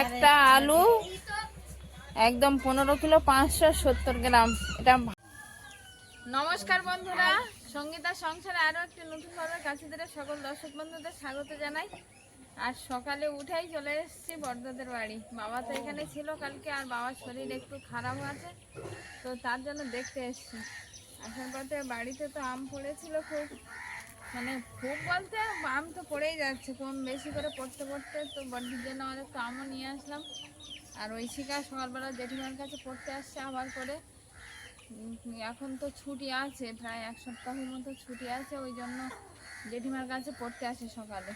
একটা আলু, একদম পনেরো কিলো, পাঁচশো সত্তর গ্রাম। এটা নমস্কার বন্ধুরা সঙ্গীতা সংসারে আরও একটি নতুন পর্বের কাছে সকল দর্শক বন্ধুদের স্বাগত জানাই। আর সকালে উঠেই চলে এসেছি বর্ধদের বাড়ি। বাবা তো এখানে ছিল কালকে, আর বাবার শরীর একটু খারাপ আছে, তো তার জন্য দেখতে এসেছি। আসার পথে বাড়িতে তো আম পড়েছিল খুব মানে খুব বলতে আম তো পড়েই যাচ্ছে, কম বেশি করে পড়তে পড়তে তো বডির জন্য অনেক তো আমও নিয়ে আসলাম। আর ওই শিকা সকালবেলা জেঠিমার কাছে পড়তে আসছে আবার করে। এখন তো ছুটি আছে, প্রায় এক সপ্তাহের মতো ছুটি আছে, ওই জন্য জেঠিমার কাছে পড়তে আসে সকালে।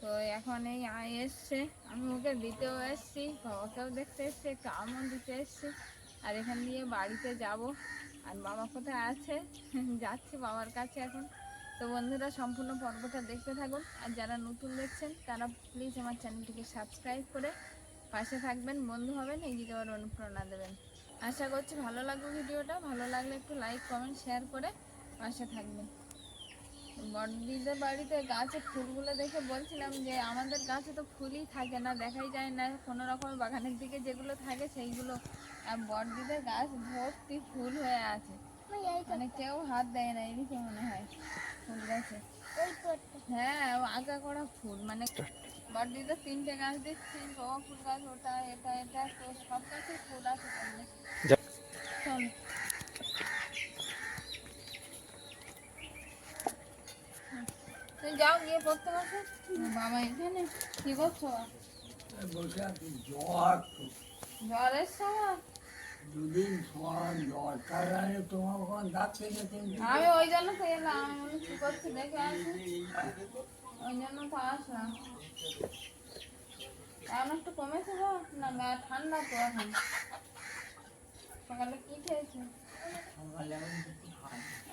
তো এখন এই আয় এসছে, আমি ওকে দিতেও এসছি, বাবাকেও দেখতে এসছি, একটু আমও দিতে এসছি। আর এখান দিয়ে বাড়িতে যাব। আর বাবা কোথায় আছে? যাচ্ছি বাবার কাছে এখন। তো বন্ধুরা, সম্পূর্ণ পর্বটা দেখতে থাকুন। আর যারা নতুন দেখছেন, তারা প্লিজ আমার চ্যানেলটিকে সাবস্ক্রাইব করে পাশে থাকবেন, বন্ধু হবেন, এই এগিয়ে যাওয়ার অনুপ্রেরণা দেবেন। আশা করছি ভালো লাগবে ভিডিওটা। ভালো লাগলে একটু লাইক কমেন্ট শেয়ার করে পাশে থাকবেন। বড়দিদের বাড়িতে গাছে ফুলগুলো দেখে বলছিলাম যে, আমাদের গাছে তো ফুলই থাকে না, দেখাই যায় না। কোনো রকম বাগানের দিকে যেগুলো থাকে, সেইগুলো আর বড়দিদের গাছ ভর্তি ফুল হয়ে আছে। মানে কেউ হাত দেয় না এদিকে মনে হয়। ফুল গাছে হ্যাঁ আগা করা ফুল মানে বড়দিদের তিনটে গাছ দিচ্ছি ও ফুল গাছ ওটা এটা এটা তো সব গাছে ফুল আছে চল। তুমি যাও গিয়ে পড়তে বসো। বাবা এখানে। কি করছ? জ্বর তো। জ্বর এসছে আমার দুদিন পর জ্বর তার তোমার ওখানে ডাক্তার গেছে আমি ওই জন্য তো এলাম আমি বলি কি করছে? দেখে আসি। ওই জন্য তো আসলাম। এখন একটু কমেছে গো না গা ঠান্ডা তো এখন। সকালে কি খেয়েছো? সকালে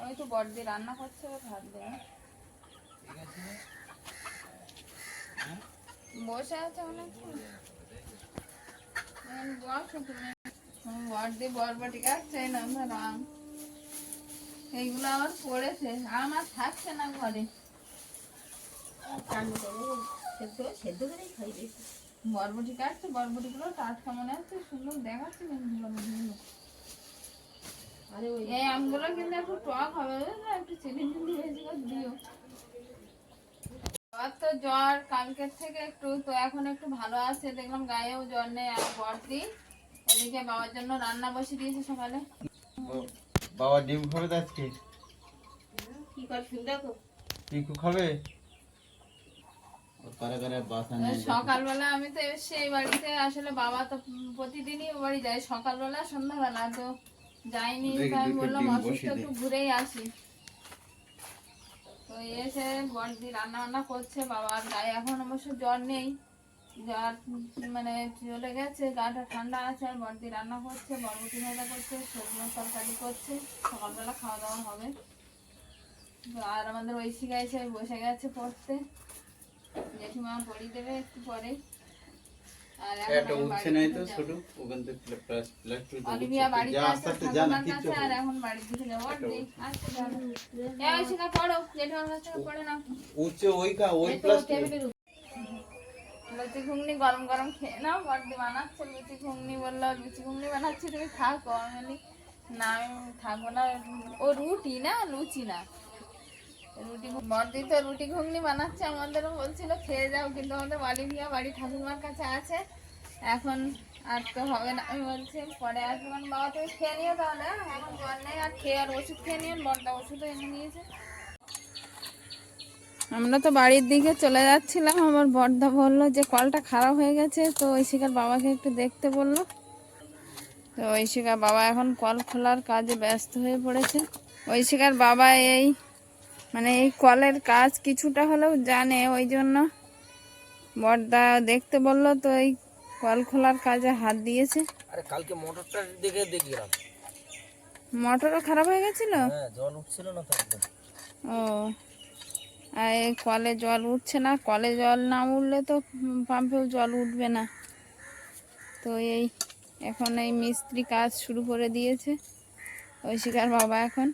ওই তো বড়দি রান্না করছে ভাত দেবে। বসে আছে এখন বসো তুমি। বড়দি বরবটি কাটছে না রাম। এইগুলো আমার পড়েছে আমার থাকছে না ঘরে। বরবটি কাটছে বরবটিগুলো টাটকা মনে হচ্ছে সুন্দর দেখাচ্ছে। এই আমগুলো কিন্তু একটু টক হবে? একটু চিনি বেশি করে দিও। আর তো জ্বর কালকের থেকে একটু তো এখন একটু ভালো আছে দেখলাম গায়েও জ্বর নেই আর বর্দি এদিকে বাবার জন্য রান্না বসে দিয়েছে সকালে। বাবা ডিম খাবে আজকে? পিকু খাবে? ও কারে বাসা তো নিয়ে সকালবেলা আমি তো এই বাড়িতে আসলে বাবা তো প্রতিদিনই ও বাড়ি যায়। সকালবেলা সন্ধ্যাবেলা তো যাইনি দেখি তাই দুটো বললাম অসুস্থ একটু ঘুরেই আসি। তো এসে বড়দি রান্না বান্না করছে বাবার গায়ে এখন অবশ্য জ্বর নেই। জ্বর মানে চলে গেছে গাটা ঠান্ডা আছে আর বড়দি রান্না করছে বরবটি ভাজা করছে সবজি তরকারি করছে সকালবেলা খাওয়া দাওয়া হবে। আর আমাদের ঐশিকা এসে বসে গেছে পড়তে। জেঠিমা পড়িয়ে দেবে একটু পরে। নাও। ওই কা ওই প্লাস লুচি ঘুগনি গরম গরম খেয়ে নাও, বর্দি বানাচ্ছে। লুচি ঘুগনি বলল লুচি ঘুগনি বানাচ্ছি, তুমি থাকো। আমি না, আমি থাকব না। ও রুটি না, লুচি না। রুটি বর্দি তো রুটি ঘুগনি বানাচ্ছে আমাদেরও বলছিল, খেয়ে যাও। কিন্তু আমাদের অলিভিয়া বাড়ি ঠাকুরমার কাছে আছে। এখন আর তো হবে না। আমি বলছি, পরে আসব। কারণ বাবা, তুমি খেয়ে নিও তাহলে হ্যাঁ? এখন জল নেই, আর খেয়ে আর ওষুধ খেয়ে নিও। বর্দা ওষুধও এনে দিয়েছে। আমরা তো বাড়ির দিকে চলে যাচ্ছিলাম আমার বর্দা বলল যে কলটা খারাপ হয়ে গেছে তো ঐশিকার বাবাকে একটু দেখতে বলল। তো ঐশিকার বাবা এখন কল খোলার কাজে ব্যস্ত হয়ে পড়েছে। ঐশিকার বাবা এই মানে এই কলের কাজ কিছুটা হলেও জানে ওই জন্য বর্দা দেখতে বলল তো এই কল খোলার কাজে হাত দিয়েছে। আরে কালকে মোটরটা দেখে দেখলাম। মোটরও খারাপ হয়ে গেছিল? হ্যাঁ জল উঠছিল না তো ও। আর কলে জল উঠছে না, কলে জল না উঠলে তো পাম্পেও জল উঠবে না। তো এই, এখন এই মিস্ত্রি কাজ শুরু করে দিয়েছে, ঐশিকার বাবা এখন।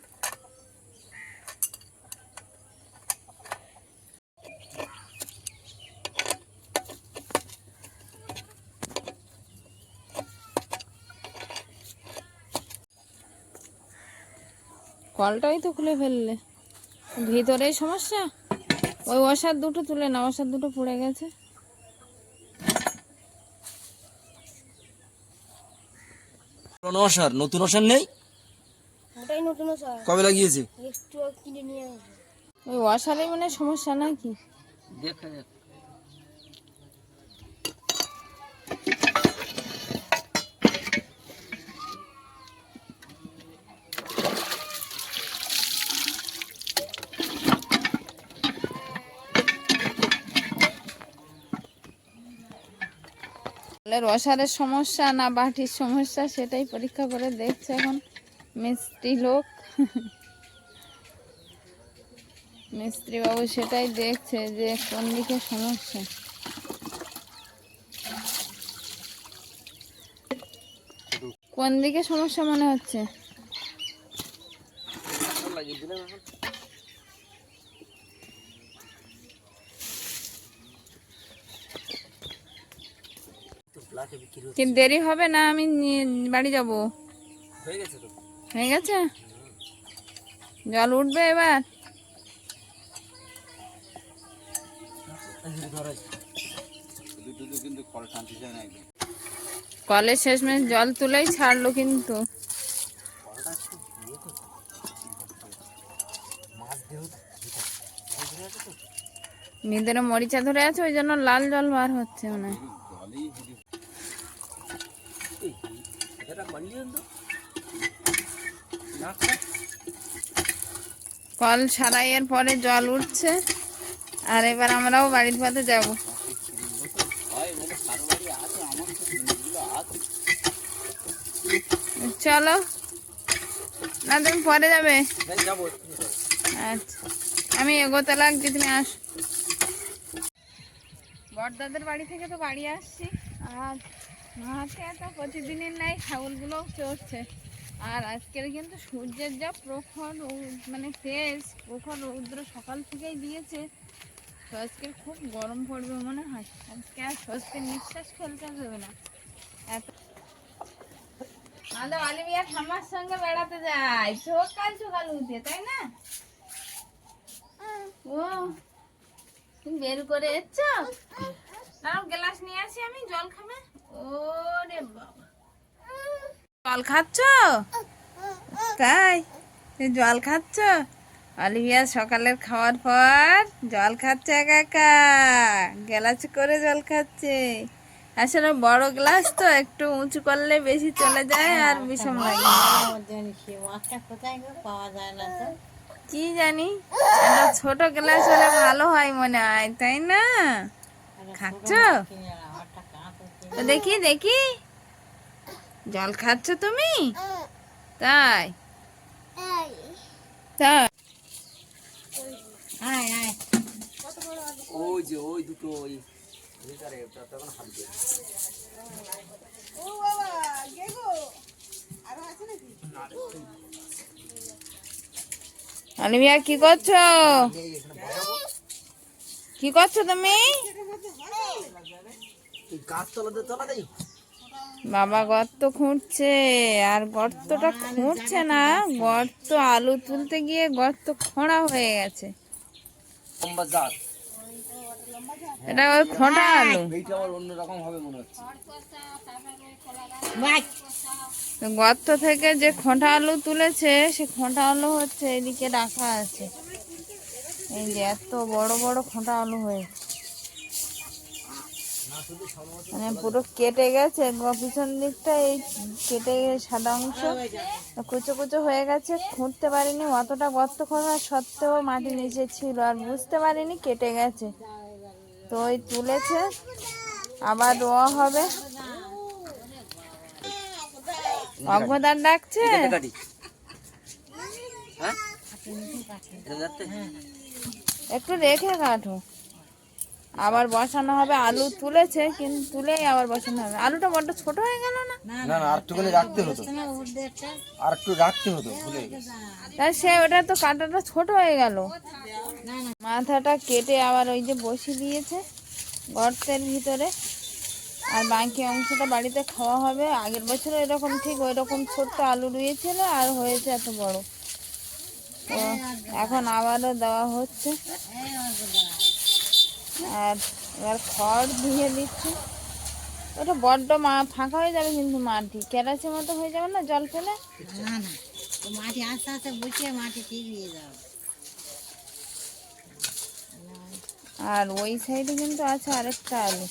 কলটাই তো খুলে ফেললে। ভিতরে সমস্যা? ওই ওষার দুটো তুলে না ওষার দুটো পড়ে গেছে। পুরনো নতুন ওষার নেই? ওটাই নতুন কবে লাগিয়েছে? ওই ওয়াশারে মানে সমস্যা নাকি? দেখা যাক। কলের ওয়াশারের সমস্যা না বাটির সমস্যা সেটাই পরীক্ষা করে দেখছে এখন মিস্ত্রি লোক। মিস্ত্রি বাবু সেটাই দেখছে যে কোন দিকে সমস্যা। কোন দিকে সমস্যা মনে হচ্ছে? কি দেরি হবে না আমি বাড়ি যাব। হয়ে গেছে তো। হয়ে গেছে? জল উঠবে এবার। কলের শেষমেশ জল তুলেই ছাড়লো কিন্তু। মিদের মরিচা ধরে আছে ওই জন্য লাল জল বার হচ্ছে মনে হয় জলই শুধু এটা কন্ডিশন তো কল সারাইয়ের পরে জল উঠছে, আর এবার আমরাও বাড়ির পথে যাব। চলো, না তুমি পরে যাবে। আচ্ছা আমি এগোতে লাগছি, তুমি আস। বড়দাদের বাড়ি থেকে তো বাড়ি আসছি, আর মাঠে তো প্রতিদিনের নাই ছাগলগুলো চড়ছে। আর আজকের কিন্তু সূর্যের যা প্রখর মানে তেজ প্রখর রৌদ্র সকাল থেকেই দিয়েছে, তো খুব গরম পড়বে মনে হয়। আজকে আর স্বস্তির নিঃশ্বাস ফেলতে হবে না। এত আমাদের অলিভিয়া ঠাম্মার সঙ্গে বেড়াতে যায়। সকাল সকাল উঠে, তাই না? ও, তুমি বের করে এসছ? গ্লাস নিয়ে আসি আমি, জল খাবে? ওরে বাবা। জল খাচ্ছ? তাই? জল খাচ্ছ? অলিভিয়া সকালের খাওয়ার পর জল খাচ্ছে একা একা গ্লাস করে জল খাচ্ছে। আসলে বড় গ্লাস তো একটু উঁচু করলে বেশি চলে যায় আর বিষম লাগে। কি জানি? ছোট গ্লাস হলে ভালো হয় মনে হয়, তাই না? খাচ্ছ? দেখি দেখি। জল খাচ্ছ তুমি? তাই? তাই। ওই যে ওই দুটো ওই ভিতরে ওটা তখন হাত দিয়ে। অলিভিয়া কি করছ? কি করছ তুমি? গাছ তলাতে তলা দেই বাবা গর্ত খুঁড়ছে, আর গর্তটা খুঁড়ছে না, গর্ত আলু তুলতে গিয়ে গর্ত খোঁড়া হয়ে গেছে। এটা ওই খোঁড়া আলু। গর্ত থেকে যে খোঁটা আলু তুলেছে, সে খোঁটা আলু হচ্ছে এদিকে রাখা আছে। এই যে এত বড় বড় খোঁটা আলু হয়েছে। মানে পুরো কেটে গেছে পিছন দিকটা এই কেটে গেছে সাদা অংশ। কুচো কুচো হয়ে গেছে খুঁড়তে পারিনি অতটা গর্ত খোঁড়া সত্ত্বেও মাটি নিচে ছিল আর বুঝতে পারিনি কেটে গেছে। তো ওই তুলেছে আবার রোয়া হবে। অগ্রদার ডাকছে? হ্যাঁ? একটু রেখে কাটো। আবার বসানো হবে আলু তুলেছে কিন্তু তুলেই আবার বসানো হবে। আলুটা বড্ড ছোট হয়ে গেল না? না না আর একটুখানি রাখতে হতো। আর একটু রাখতে হতো ভুলে গেছি। তাই সে ওটা তো কাঁটাটা ছোট হয়ে গেল। মাথাটা কেটে আবার ওই যে বসিয়ে দিয়েছে গর্তের ভিতরে। আর বাকি অংশটা বাড়িতে খাওয়া হবে। আগের বছর এরকম ঠিক ওই রকম ছোট্ট আলু রুয়েছিল আর হয়েছে এত বড়। তো এখন আবারও দেওয়া হচ্ছে। আর এবার খড় ধুয়ে দিচ্ছি। ওটা বড্ড মা ফাঁকা হয়ে যাবে কিন্তু মাটি। কেরাচি মতো হয়ে যাবে না জল ফেলে? না না। মাটি আস্তে আস্তে বসিয়ে মাটি ঠিক যাবে আর ওই সাইডে কিন্তু আছে আরেকটা আলু।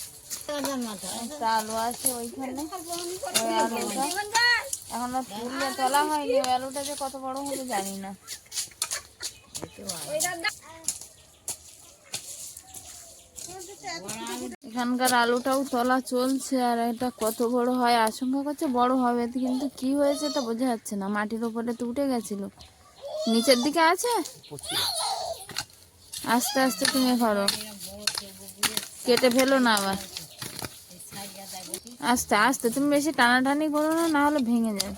একটা আলু আছে ওইখানে। ওই আলুটা এখনও তুলে তোলা হয়নি। ওই আলুটা যে কত বড় হবে জানি না। এখানকার আলুটাও তোলা চলছে আর এটা কত বড় হয়, আশঙ্কা করছে বড় হবে, কিন্তু কি হয়েছে তা বোঝা যাচ্ছে না। মাটির উপরে তো উঠে গেছিল। নিচের দিকে আছে? আস্তে আস্তে তুমি করো কেটে ফেলো না আবার। আস্তে আস্তে, তুমি বেশি টানাটানি করো না না হলে ভেঙে যাবে।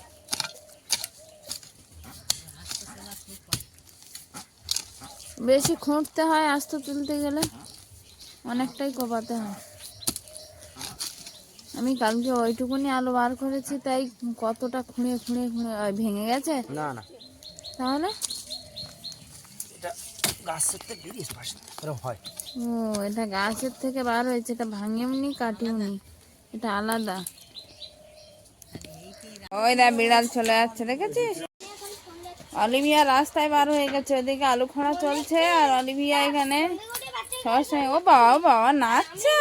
বেশি খুঁটতে হয় আস্তে তুলতে গেলে। অনেকটাই কোপাতে হয়। আমি কালকে ওইটুকুনি আলু বার করেছি তাই কতটা খুঁড়ে খুঁড়ে খুঁড়ে ভেঙে গেছে? না না। তাহলে? এটা গাছের থেকে বেরিয়েছে পাশে এরকম হয়। ও এটা গাছের থেকে বার হয়েছে এটা ভাঙেওনি কাটিওনি। এটা আলাদা। ওই দা বিড়াল চলে যাচ্ছে দেখেছিস? অলিভিয়া রাস্তায় বার হয়ে গেছে ওদিকে আলু খোঁড়া চলছে আর অলিভিয়া এখানে সবার সঙ্গে ও বাবা ও বাবা নাচছো?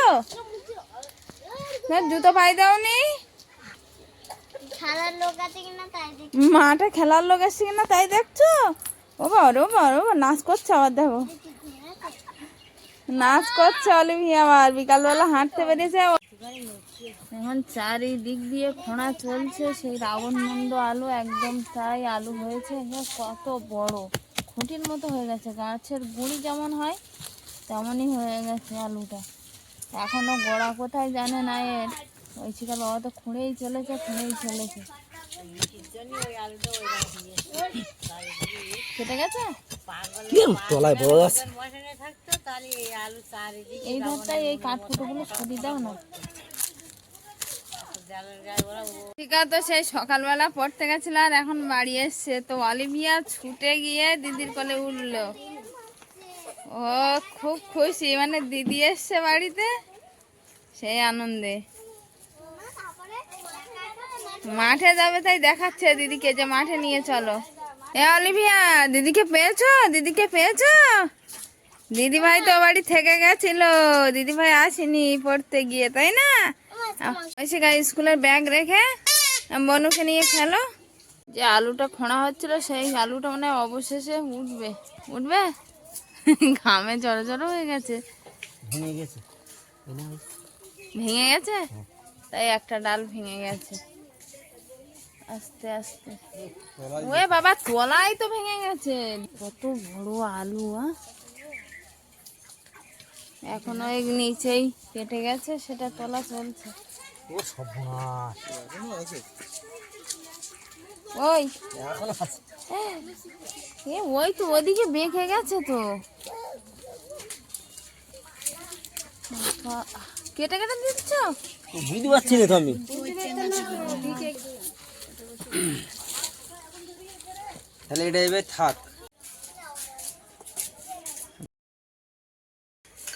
জুতো পাই দাওনি? খেলার লোক আছে কিনা তাই মাঠে খেলার লোক এসছে কিনা তাই দেখছ? ও বাবা ও বাবা ও বাবা, নাচ করছে আবার দেখো। নাচ করছে অলিভিয়া আবার বিকালবেলা হাঁটতে বেরিয়েছে এখন চারিদিক দিয়ে খোঁড়া চলছে সেই রাবণ মন্ড আলু একদম তাই আলু হয়েছে। কত বড় খুঁটির মতো হয়ে গেছে গাছের গুঁড়ি যেমন হয় তেমনই হয়ে গেছে আলুটা। এখনও গোড়া কোথায় জানে না এর। ওই শিকার বাবা তো খুঁড়েই চলেছে খুঁড়েই চলেছে। কেটে গেছে? তলায় বড় এই ধারটাই এই কাঠকুটোগুলো সরিয়ে দাও না। টিকা তো সেই সকালবেলা পড়তে গেছিল আর এখন বাড়ি এসছে। তো অলিভিয়া ছুটে গিয়ে দিদির কোলে উঠল। ও, খুব খুশি। মানে দিদি এসছে বাড়িতে? সেই আনন্দে। মাঠে যাবে তাই দেখাচ্ছে দিদিকে যে মাঠে নিয়ে চলো। এ, অলিভিয়া, দিদিকে পেয়েছ? দিদিকে পেয়েছ? দিদি ভাই তো বাড়ি থেকে গেছিল। দিদি ভাই আসেনি পড়তে গিয়ে, তাই না? গাই স্কুলের ব্যাগ রেখে বনুকে নিয়ে খেলো। যে আলুটা খোঁড়া হচ্ছিল, সেই আলুটা মানে অবশেষে উঠবে। উঠবে? ঘামে জড়ো জড়ো হয়ে গেছে। ভেঙে গেছে। ভেঙে গেছে? তাই একটা ডাল ভেঙে গেছে। আস্তে আস্তে। ওয়ে বাবা তলাই তো ভেঙে গেছে। কত বড় আলু আ। এখন ওই নিচেই কেটে গেছে সেটা তোলা চলছে। ও সর্বনাশ। ওই। এ ওই তো ওদিকে বেঁকে গেছে তো। কেটে কেটে দিচ্ছ? বুঝতে পারছি না তো আমি। তাহলে এটা এবার থাক।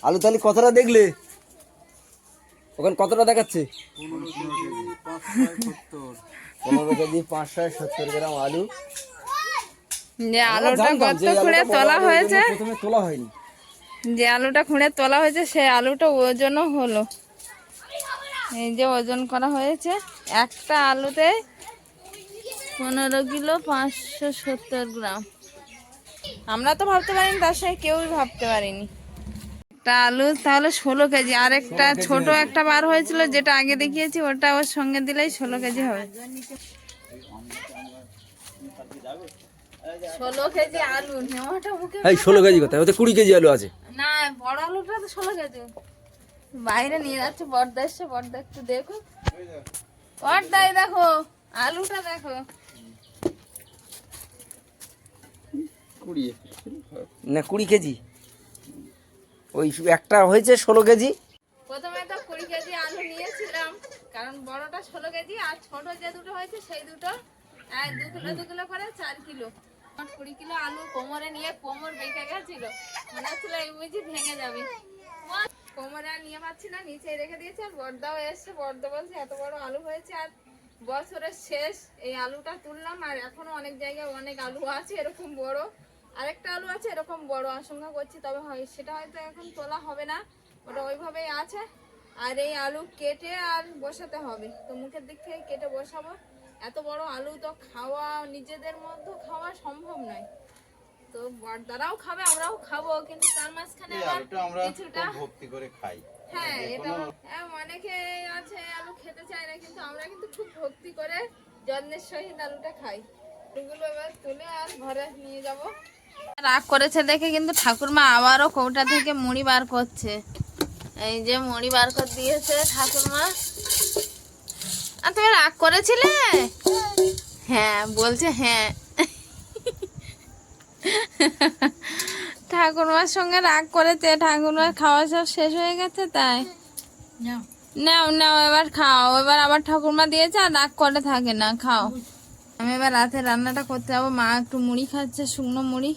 আলু তাহলে কতটা দেখলে? ওখানে কতটা দেখাচ্ছে? পনেরো কেজি পাঁচশো সত্তর গ্রাম আলু। যে আলুটা গর্ত খুঁড়ে তোলা হয়েছে? প্রথমে তোলা হয়নি। যে আলুটা খুঁড়ে তোলা হয়েছে সেই আলুটা ওজনও হলো। এই যে ওজন করা হয়েছে একটা আলুতে পনেরো কিলো পাঁচশো সত্তর গ্রাম। আমরা তো ভাবতে পারিনি তার সঙ্গে কেউই ভাবতে পারিনি। একটা আলু তাহলে ষোলো কেজি। আর একটা ছোট একটা বার হয়েছিল যেটা আগে দেখিয়েছি ওটা ওর সঙ্গে দিলেই ষোলো কেজি হবে। ষোলো কেজি আলু নেওয়াটা মুখে এই ষোলো কেজি কথা ওতে কুড়ি কেজি আলু আছে। না বড় আলুটা তো ষোলো কেজি। বাইরে নিয়ে যাচ্ছে বর্দা এসছে বর্দা একটু দেখো। বর্দাই দেখো আলুটা দেখো। না কুড়ি কেজি। ওই একটা হয়েছে ষোলো কেজি। প্রথমে তো কুড়ি কেজি আলু নিয়েছিলাম, কারণ বড়টা ষোলো কেজি আর ছোট যে দুটো হয়েছে সেই দুটো দু কিলো দু কিলো করে চার কিলো। কুড়ি কিলো আলু কোমরে নিয়ে কোমর বেঁকে গেছিল, মনে হচ্ছিল এই বুঝি ভেঙে যাবে। কোমরে আর নিয়ে পাচ্ছি না নিচে রেখে দিয়েছে, আর বর্দাও এসছে, বর্দা বলছে এত বড় আলু হয়েছে, আর বছরের শেষ এই আলুটা তুললাম, আর এখনও অনেক জায়গায় অনেক আলু আছে, এরকম বড়। আরেকটা আলু আছে এরকম বড় আশঙ্কা করছি তবে হয় সেটা হয়তো এখন তোলা হবে না ওটা ওইভাবেই আছে। আর এই আলু কেটে আর বসাতে হবে তো মুখের দিক থেকে কেটে বসাবো। এত বড় আলু তো খাওয়া নিজেদের মধ্যে খাওয়া সম্ভব নয়। তো বড়দারাও খাবে আমরাও খাব কিন্তু তার মাঝখানে আবার কিছুটা ভক্তি করে খাই। হ্যাঁ এটা হ্যাঁ, অনেকে আছে আলু খেতে চায় না কিন্তু আমরা কিন্তু খুব ভক্তি করে যত্নের সহিত আলুটা খাই। এগুলো এবার তুলে আর ঘরে নিয়ে যাব। রাগ করেছে দেখে কিন্তু ঠাকুরমা আবারও কৌটা থেকে মুড়ি বার করছে। এই যে মুড়ি বার করে দিয়েছে ঠাকুরমা। আর তুমি রাগ করেছিলে? হ্যাঁ বলছে হ্যাঁ। ঠাকুরমার সঙ্গে রাগ করেছে ঠাকুরমার খাওয়া সব শেষ হয়ে গেছে তাই। নাও। নাও নাও এবার খাও। এবার আবার ঠাকুরমা দিয়েছে আর রাগ করে থাকে না খাও। আমি এবার রাতে রান্নাটা করতে যাব। মা একটু মুড়ি খাচ্ছে শুকনো মুড়ি।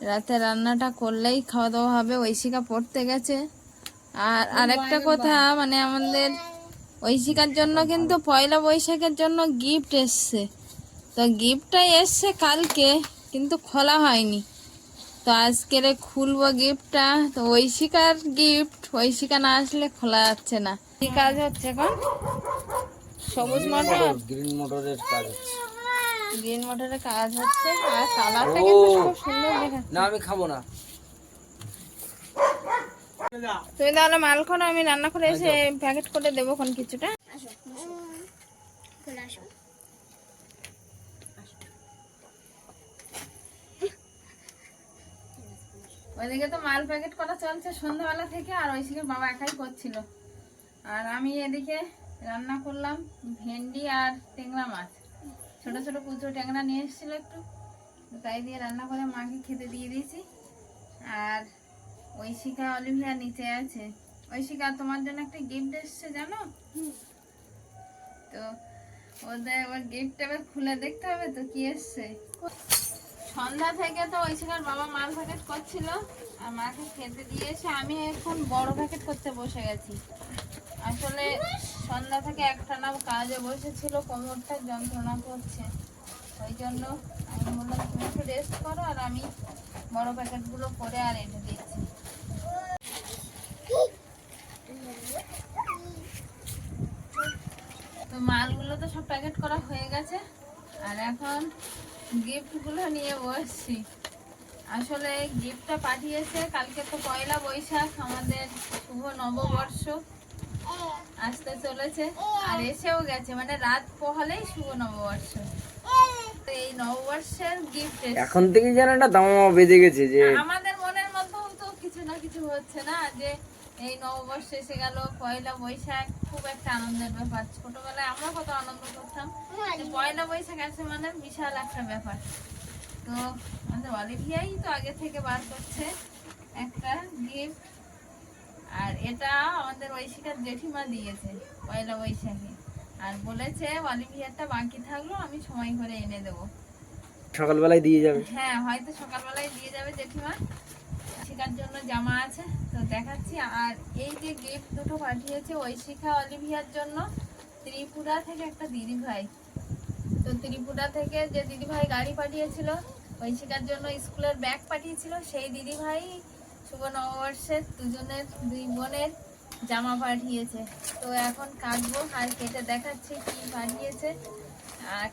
রাতে রান্নাটা করলেই খাওয়া দাওয়া হবে ঐশিকা পড়তে গেছে। আর আরেকটা কথা মানে আমাদের ঐশিকার জন্য কিন্তু পয়লা বৈশাখের জন্য গিফট এসছে। তো গিফটটাই এসছে কালকে কিন্তু খোলা হয়নি। তো আজকের খুলবো গিফটটা তো ঐশিকার গিফট ঐশিকা না আসলে খোলা যাচ্ছে না। কি কাজ হচ্ছে এখন সবুজ মটর গ্রিন মোটরের কাজ হচ্ছে। গ্রিন মটরের কাজ হচ্ছে আর কালারটা কিন্তু খুব সুন্দর দেখাচ্ছে না আমি খাব না। তুমি তাহলে মাল করো আমি রান্না করে এসে প্যাকেট করে দেবো কোন কিছুটা। ওইদিকে তো মাল প্যাকেট করা চলছে সন্ধ্যাবেলা থেকে আর ঐশিকের বাবা একাই করছিল। আর আমি এদিকে রান্না করলাম ভেন্ডি আর ট্যাংরা মাছ। ছোট ছোট কুচো ট্যাংরা নিয়ে এসেছিল একটু। তাই দিয়ে রান্না করে মাকে খেতে দিয়ে দিয়েছি। আর ঐশিকা অলিভিয়া নিচে আছে। ঐশিকা তোমার জন্য একটা গিফট এসছে জানো? তো ওদের এবার গিফট এবার খুলে দেখতে হবে তো কি এসছে। সন্ধ্যা থেকে তো ঐশিকার বাবা মাল প্যাকেট করছিল। আর মাকে খেতে দিয়ে এসে আমি এখন বড় প্যাকেট করতে বসে গেছি। আসলে সন্ধ্যা থেকে একটানা কাজে বসেছিল, কোমরটা যন্ত্রণা করছে। ওই জন্য আমি বললাম, তুমি একটু রেস্ট করো আর আমি বড় প্যাকেটগুলো করে আর এনে দিচ্ছি। তো মালগুলো তো সব প্যাকেট করা হয়ে গেছে, আর এখন গিফটগুলো নিয়ে বসছি। আসলে গিফটটা পাঠিয়েছে, কালকে তো পয়লা বৈশাখ, আমাদের শুভ নববর্ষ। আসতে চলেছে। আর এসেও গেছে মানে রাত পোহালেই শুভ নববর্ষ। তো এই নববর্ষের গিফট এখন থেকে যেন একটা দামা বেঁধে গেছে যে আমাদের মনের মধ্যেও তো কিছু না কিছু হচ্ছে না যে এই নববর্ষ এসে গেল পয়লা বৈশাখ খুব একটা আনন্দের ব্যাপার। ছোটবেলায় আমরা কত আনন্দ করতাম পয়লা বৈশাখ আছে মানে বিশাল একটা ব্যাপার। তো আমাদের অলিভিয়াই তো আগে থেকে বার করছে একটা গিফট আর এটা আমাদের ঐশিকার জেঠিমা দিয়েছে পয়লা বৈশাখে। আর বলেছে অলিভিয়ারটা বাকি থাকল আমি সময় করে এনে দেবো। সকালবেলায় দিয়ে যাবে? হ্যাঁ হয়তো সকালবেলায় দিয়ে যাবে জেঠিমা। শিখার জন্য জামা আছে তো দেখাচ্ছি। আর এই যে গিফট দুটো পাঠিয়েছে ওই শিখা অলিভিয়ার জন্য ত্রিপুরা থেকে একটা দিদি ভাই তো ত্রিপুরা থেকে যে দিদি ভাই গাড়ি পাঠিয়েছিল ওই শিখার জন্য স্কুলের ব্যাগ পাঠিয়েছিল সেই দিদি ভাই শুভ নববর্ষের দুজনের দুই বোনের জামা পাঠিয়েছে। তো এখন কাটবো আর কেটে দেখাচ্ছি কি পাঠিয়েছে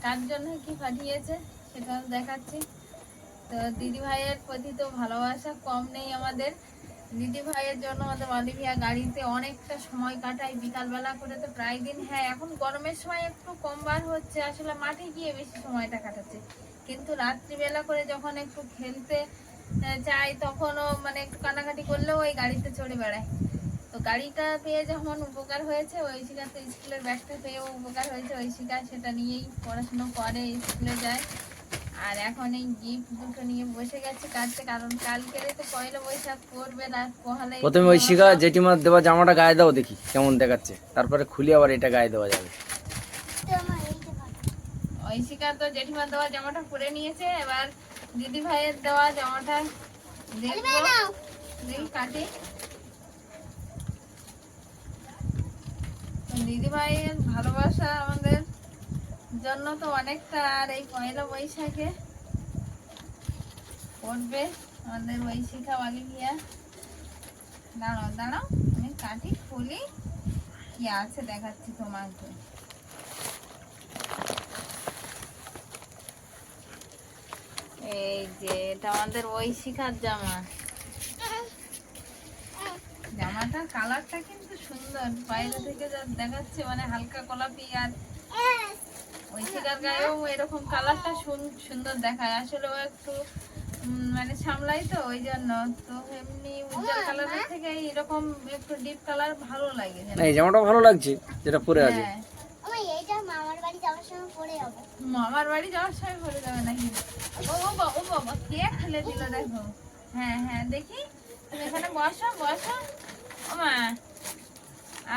কার জন্য কি পাঠিয়েছে সেটা দেখাচ্ছি। তো দিদি ভাইয়ের প্রতি তো ভালোবাসা কম নেই আমাদের। দিদি ভাইয়ের জন্য আমাদের অলিভিয়া গাড়িতে অনেকটা সময় কাটাই বিকালবেলা করে তো প্রায় দিন। হ্যাঁ এখন গরমের সময় একটু কম বার হচ্ছে, আসলে মাঠে গিয়ে বেশি সময়টা কাটাচ্ছে। কিন্তু রাত্রিবেলা করে যখন একটু খেলতে চাই তখনও মানে একটু কানাকাটি করলেও ওই গাড়িতে চড়ে বেড়ায়। তো গাড়িটা পেয়ে যখন উপকার হয়েছে ঐশিকা তো স্কুলের ব্যাগটা পেয়েও উপকার হয়েছে ঐশিকা সেটা নিয়েই পড়াশুনো করে স্কুলে যায়। আর এখন এই গিফট দুটো নিয়ে বসে গেছে কাটতে কারণ কালকে তো পয়লা বৈশাখ করবে রাত পহালে প্রথমে ওই শিখা জেঠিমার দেওয়া জামাটা গায়ে দাও দেখি কেমন দেখাচ্ছে। তারপরে খুলে আবার এটা গায়ে দেওয়া যাবে। ঐশিকা তো জেঠিমার দেওয়া জামাটা পরে নিয়েছে এবার দিদি ভাইয়ের দেওয়া জামাটা দেখব। দেখি কাটি। দিদি ভাইয়ের ভালোবাসা আমাদের জন্য তো অনেকটা আর এই পয়লা বৈশাখে পড়বে আমাদের ঐশিকা গিয়া দাঁড়াও দাঁড়াও আমি কাটি খুলি। কি আছে দেখাচ্ছি তোমাকে। এই যে এটা আমাদের ঐশিকার জামা। জামাটার কালারটা কিন্তু সুন্দর। বাইরে থেকে যা দেখাচ্ছে মানে হালকা গোলাপি আর ঐশিকার গায়েও এরকম কালারটা সুন্দর দেখায়। আসলে ও একটু মানে সামলাই তো ওই জন্য। তো এমনি উজ্জ্বল কালারের থেকে এরকম একটু ডিপ কালার ভালো লাগে। না এই জামাটা ভালো লাগছে যেটা পরে আছে। হ্যাঁ। মামার বাড়ি যাওয়ার সময় ভরে যাব। নাকি? ও বাবা ও বাবা কে ফেলে দিল, দেখো। হ্যাঁ হ্যাঁ দেখি। তুমি এখানে বসো বসো। ও মা,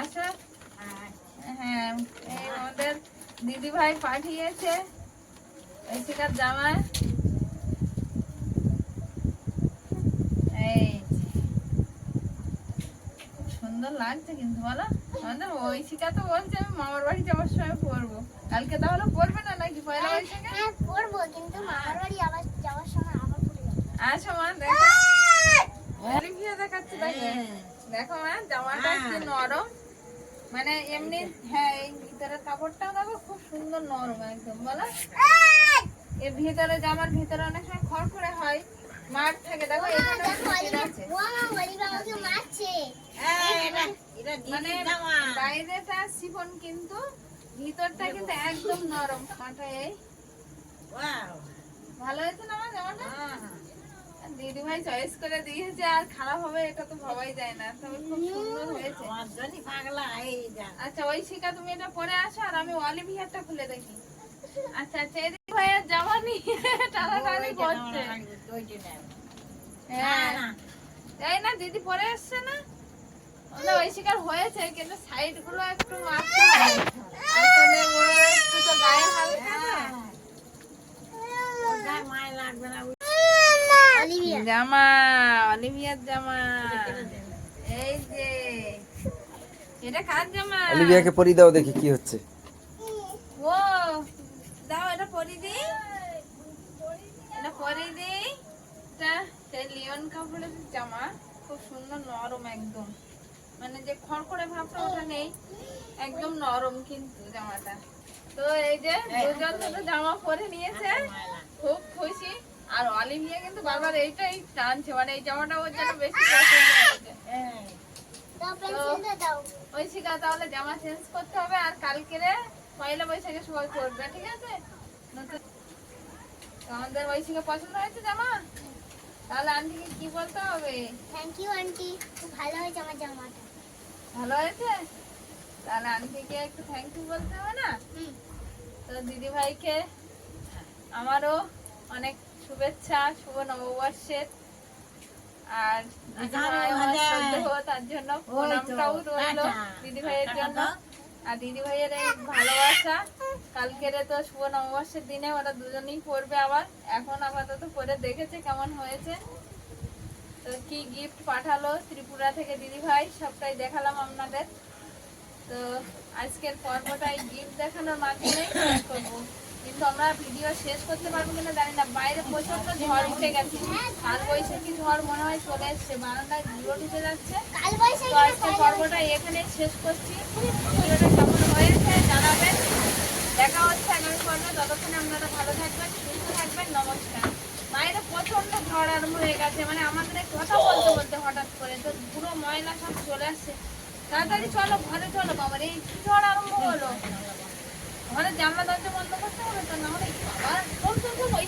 আসো। হ্যাঁ এই আমাদের দিদি ভাই পাঠিয়েছে ঐশিকার জামাই এই যে। খুব সুন্দর লাগছে কিন্তু বলো? আমাদের ঐশিকা তো বলছে আমি মামার বাড়ি যাওয়ার সময় পরবো। কালকে তাহলে পরবে না নাকি পয়লা বৈশাখে? হ্যাঁ পরবো কিন্তু মামার বাড়ি আবার যাওয়ার সময় আবার পরে যাব। আচ্ছা মা দেখো। দেখাচ্ছি দেখো। দেখো মা জামাটা একটু নরম? মানে এমনি হ্যাঁ এই ভিতরের কাপড়টাও দেখো খুব সুন্দর নরম একদম বলো? এর ভিতরে জামার ভিতরে অনেক সময় খড়খড়ে হয়। থাকে দেখো মারছে। মানে বাইরেটা শিফন কিন্তু ভিতরটা কিন্তু একদম নরম মাঠা এই। ভালো হয়েছে না আমার জামাটা? দিদি ভাই চয়েস করে দিয়েছে আর খারাপ হবে এটা তো ভাবাই যায় না। তবে খুব সুন্দর হয়েছে। আচ্ছা ওই শিকা তুমি এটা পরে আসো আর আমি অলিভিয়ারটা খুলে দেখি। আচ্ছা আচ্ছা এই দিদি ভাইয়ের জামা নিয়ে টানাটানি করছে হ্যাঁ। তাই না। দিদি পরে আসছে না? ওই শিকার হয়েছে কিন্তু সাইডগুলো একটু মারতে আসলে ওরা একটু তো গায়ে হালকা জামা অলিভিয়ার জামা। এই যে এটা কার জামা? অলিভিয়াকে পরিয়ে দাও দেখি কি হচ্ছে ও দাও এটা পরি দিই এটা পরি দিই লিওন কাপড়ের জামা খুব সুন্দর নরম একদম। মানে যে খড়খড়ে ভাবটা ওটা নেই। একদম নরম কিন্তু জামাটা। তো এই যে দুজন দুটো জামা পরে নিয়েছে, খুব খুশি। আর অলিভিয়া কিন্তু বারবার এইটাই টানছে। মানে এই জামাটা ওর জন্য বেশি ওই শিখা, তাহলে জামা চেঞ্জ করতে হবে। আর কালকেরে পয়লা বৈশাখে সবাই পরবে ঠিক আছে? আমাদের ওই শিখা পছন্দ হয়েছে জামা? তাহলে আন্টিকে কি বলতে হবে? Thank you aunty. খুব ভালো হয়েছে আমার জামাটা। ভালো হয়েছে? তাহলে আন্টিকে একটু থ্যাংক ইউ বলতে হবে না? তো দিদি ভাইকে আমারও অনেক শুভেচ্ছা শুভ নববর্ষের। আর তার জন্য প্রণামটাও রইল। দিদি ভাইয়ের জন্য আর দিদি ভাইয়ের এই ভালোবাসা, কালকের তো শুভ নববর্ষের দিনে ওরা দুজনেই পড়বে আবার। এখন আপাতত পরে দেখেছে কেমন হয়েছে। তো কি গিফট পাঠালো ত্রিপুরা থেকে দিদি ভাই সবটাই দেখালাম আপনাদের। তো আজকের পর্বটাই গিফট দেখানোর মাধ্যমে শেষ করব। কিন্তু আমরা ভিডিও শেষ করতে পারব কিনা জানি না। বাইরে প্রচণ্ড ঝড় উঠে গেছে। কাল বৈশাখী ঝড় মনে হয় চলে এসছে। বারান্দায় ধুলো ঢুকে যাচ্ছে। তো আজকের পর্বটা এখানে শেষ করছি। জানাবেন। দেখা হচ্ছে আগামী পর্বে। ততক্ষণে আপনারা ভালো থাকবেন, সুস্থ থাকবেন, নমস্কার। বাইরে প্রচণ্ড ঝড় আরম্ভ হয়ে গেছে মানে আমাদের কথা বলতে বলতে হঠাৎ করে তো পুরো ময়লা সব চলে আসছে। তাড়াতাড়ি চলো, ঘরে চলো বাবার এই ঝড় আরম্ভ হলো? ঘরে জানলা দরজা বন্ধ করতে হবে তো না হলে? বাবা কোন কোন ওই